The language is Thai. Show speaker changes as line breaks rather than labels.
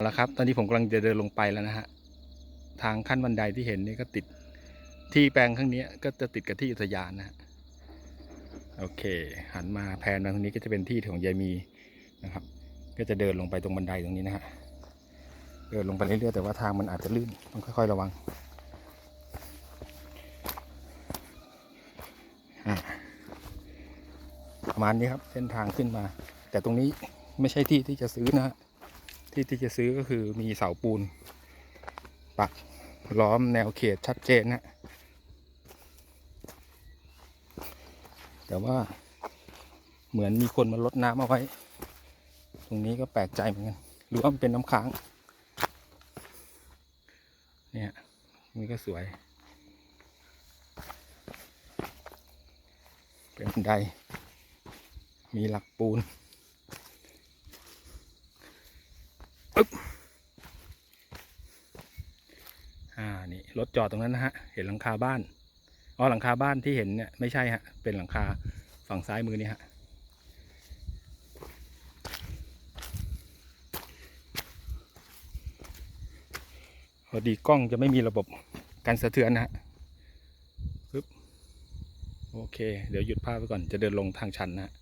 เอาละครับ ตอนนี้ผมกำลังจะเดินลงไปแล้วนะฮะ ทางขั้นบันไดที่เห็นนี่ก็ติดที่แปลงข้างนี้ก็จะติดกับที่อุทยานนะฮะ โอเค หันมาแพนมาตรงนี้ก็จะเป็นที่ของยายมีนะครับ ก็จะเดินลงไปตรงบันไดตรงนี้นะฮะ เดินลงไปเรื่อยๆแต่ว่าทางมันอาจจะลื่นต้องค่อย ๆ ระวังประมาณนี้ครับ เส้นทางขึ้นมา แต่ตรงนี้ไม่ใช่ที่ที่จะซื้อนะฮะ ที่ที่จะซื้อก็คือมีเสาปูน ปักล้อมแนวเขตชัดเจนนะแต่ว่าเหมือนมีคนมาลดน้ำเอาไว้ ตรงนี้ก็แปลกใจเหมือนกันหรือว่ามันเป็นน้ำค้าง เนี่ยนี่ก็สวย เป็นบันไดมีหลักปูน อ่านี่รถจอดตรงนั้นนะฮะ เห็นหลังคาบ้านอ๋อหลังคาบ้านที่เห็นเนี่ยไม่ใช่ฮะ เป็นหลังคาฝั่งซ้ายมือนี่ฮะพอดีกล้องจะไม่มีระบบการสะเทือนนะฮะปึ๊บโอเค เดี๋ยวหยุดภาพไปก่อนจะเดินลงทางชันนะฮะ